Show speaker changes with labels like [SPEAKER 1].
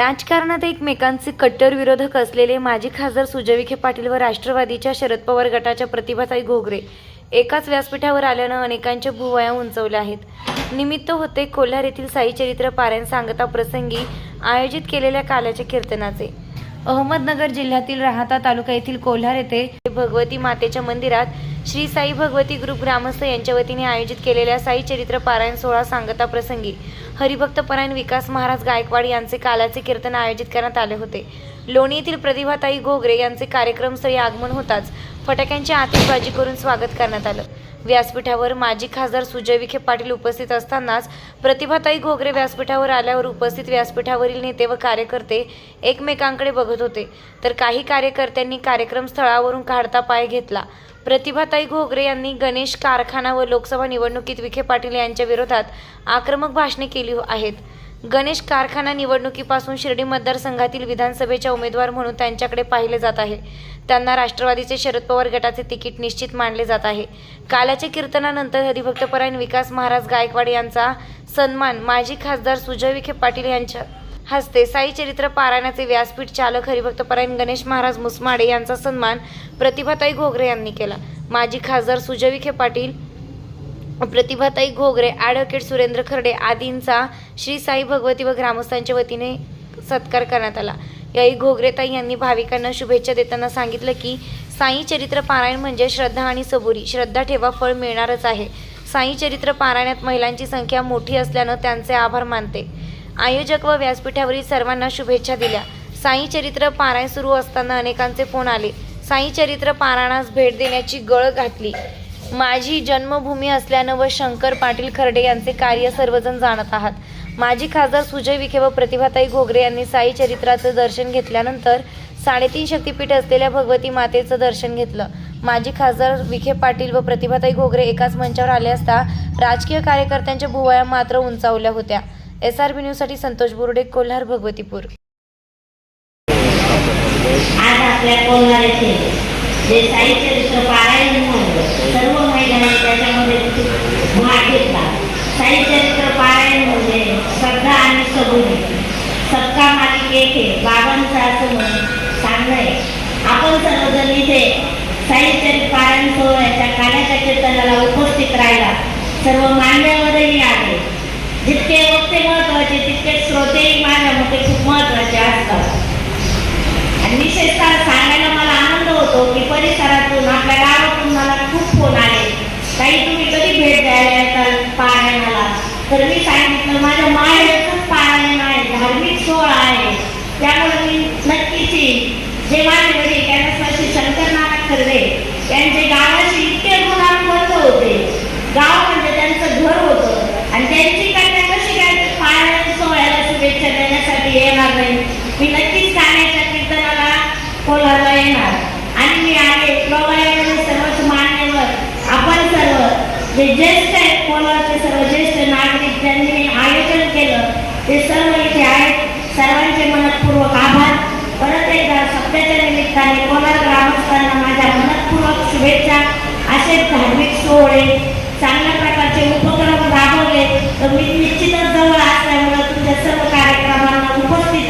[SPEAKER 1] राजकारणात एकमेकांचे कट्टर विरोधक असलेले माजी खासदार सुजय विखे पाटील व राष्ट्रवादीच्या शरद पवार गटाच्या प्रतिभाताई घोगरे एकाच व्यासपीठावर आल्यानं अनेकांच्या भुवया उंचवल्या आहेत. निमित्त होते कोल्हार येथील साई चरित्र पारायण सांगता प्रसंगी आयोजित केलेल्या काल्याच्या कीर्तनाचे. अहमदनगर जिल्ह्यातील राहाता तालुका येथील कोल्हार येथे भगवती मातेच्या मंदिरात श्री साई भगवती ग्रुप ग्रामस्थ यांच्या वतीने आयोजित केलेल्या साई चरित्र पारायण सोहळा सांगता प्रसंगी हरिभक्त परायण विकास महाराज गायकवाड यांचे कालाचे कीर्तन आयोजित करण्यात आले होते. लोणी येथील प्रतिभाताई घोगरे यांचे कार्यक्रमस्थळी आगमन होताच फटाक्यांची आतिषबाजी करून स्वागत करण्यात आलं. व्यासपीठावर माजी खासदार सुजय विखे पाटील उपस्थित असतानाच प्रतिभाताई घोगरे व्यासपीठावर आल्यावर उपस्थित व्यासपीठावरील नेते व कार्यकर्ते एकमेकांकडे बघत होते. तर काही कार्यकर्त्यांनी कार्यक्रम स्थळावरून काढता पाय घेतला. प्रतिभाताई घोगरे यांनी गणेश कारखाना व लोकसभा निवडणुकीत विखे पाटील यांच्या विरोधात आक्रमक भाषणे केली आहेत. गणेश कारखाना निवडणुकीपासून शिर्डी मतदारसंघातील विधानसभेच्या उमेदवार म्हणून त्यांच्याकडे पाहिले जात आहे. त्यांना राष्ट्रवादीचे शरद पवार गटाचे तिकीट निश्चित मानले जात आहे. काल्याच्या कीर्तनानंतर हरिभक्तपरायण विकास महाराज गायकवाड यांचा सन्मान माजी खासदार सुजय विखे पाटील यांच्या हस्ते. साई चरित्र पारायणाचे व्यासपीठ चालक हरिभक्तपरायण गणेश महाराज मुसमाडे यांचा सन्मान प्रतिभाताई घोगरे यांनी केला. माजी खासदार सुजय विखे पाटील प्रतिभाताई घोगरे ॲडव्होकेट सुरेंद्र खर्डे आदींचा श्री साई भगवती व ग्रामस्थांच्या वतीने सत्कार करण्यात आला. याई घोगरेताई यांनी भाविकांना शुभेच्छा देताना सांगितलं की साई चरित्र पारायण म्हणजे श्रद्धा आणि सबुरी. श्रद्धा ठेवा फळ मिळणारच आहे. साई चरित्र पारायणात महिलांची संख्या मोठी असल्यानं त्यांचे आभार मानते. आयोजक व व्यासपीठावरील सर्वांना शुभेच्छा दिल्या. साई चरित्र पारायण सुरू असताना अनेकांचे फोन आले. साई चरित्र पारायणास भेट देण्याची गळ घातली. माझी जन्मभूमी असल्यानं व शंकर पाटील खर्डे यांचे कार्य सर्वजण जाणत आहात. माजी खासदार सुजय विखे व प्रतिभाताई घोगरे यांनी साई चरित्राचं दर्शन घेतल्यानंतर साडेतीन शक्तिपीठ असलेल्या भगवती मातेचं दर्शन घेतलं. माजी खासदार विखे पाटील व प्रतिभाताई घोगरे एकाच मंचावर आले असता राजकीय कार्यकर्त्यांच्या भुवया मात्र उंचावल्या होत्या. एस आर बी न्यूजसाठी संतोष बोर्डे कोल्हार भगवतीपूर.
[SPEAKER 2] आज आपल्या कोल्हार येथे जे साहित्य पारायण झालं सर्व महिलांनी त्याच्यामध्ये भाग घेतला. साहित्य पारायण म्हणजे श्रद्धा आणि सबुरी सबका मालिक येथे बाबांचं असं म्हणून सांगणं आहे आपण सर्वजण इथे साहित्य पारायण सोहळ्याच्या काल्याच्या कीर्तनाला उपस्थित राहिला. सर्व मान्यवरही खूप महत्त्वाचे असतात. आणि विशेषतः सांगायला मला आनंद होतो की परिसरातून आपल्या गावातून मला खूप फोन आले. काही तुम्ही कधी भेट द्यायला येताल पारायणाला? तर मी सांगितलं माझ्या माहेरचंच पारायण आहे धार्मिक सोहळा आहे. त्यामुळे मी नक्कीच जे माझे वडील त्यांना श्री शंकरनारायण खर्वे यांचे गावाशी इतके गुणांबद्ध होते गाव म्हणजे त्यांचं घर होतं आणि त्यांची कन्या कशी काय पारायण सोहळ्याला शुभेच्छा कधी येणार नाही. मी नक्कीच गाण्याच्या कीर्तनाला कोलारला येणार. आणि मी आले प्रवायामध्ये सर्वच मान्यवर आपण सर्व जे ज्येष्ठ आहेत कोलारचे सर्व ज्येष्ठ नागरिक ज्यांनी आयोजन केलं ते सर्व इथे आहेत. सर्वांचे मनपूर्वक आभार. परत एकदा सप्त्याच्या निमित्ताने कोलार ग्रामस्थांना माझ्या मनपूर्वक शुभेच्छा. असे धार्मिक सोहळे चांगल्या प्रकारचे उपक्रम राबवले. तर मी निश्चितच जवळ असल्यामुळे तुमच्या सर्व कार्यक्रम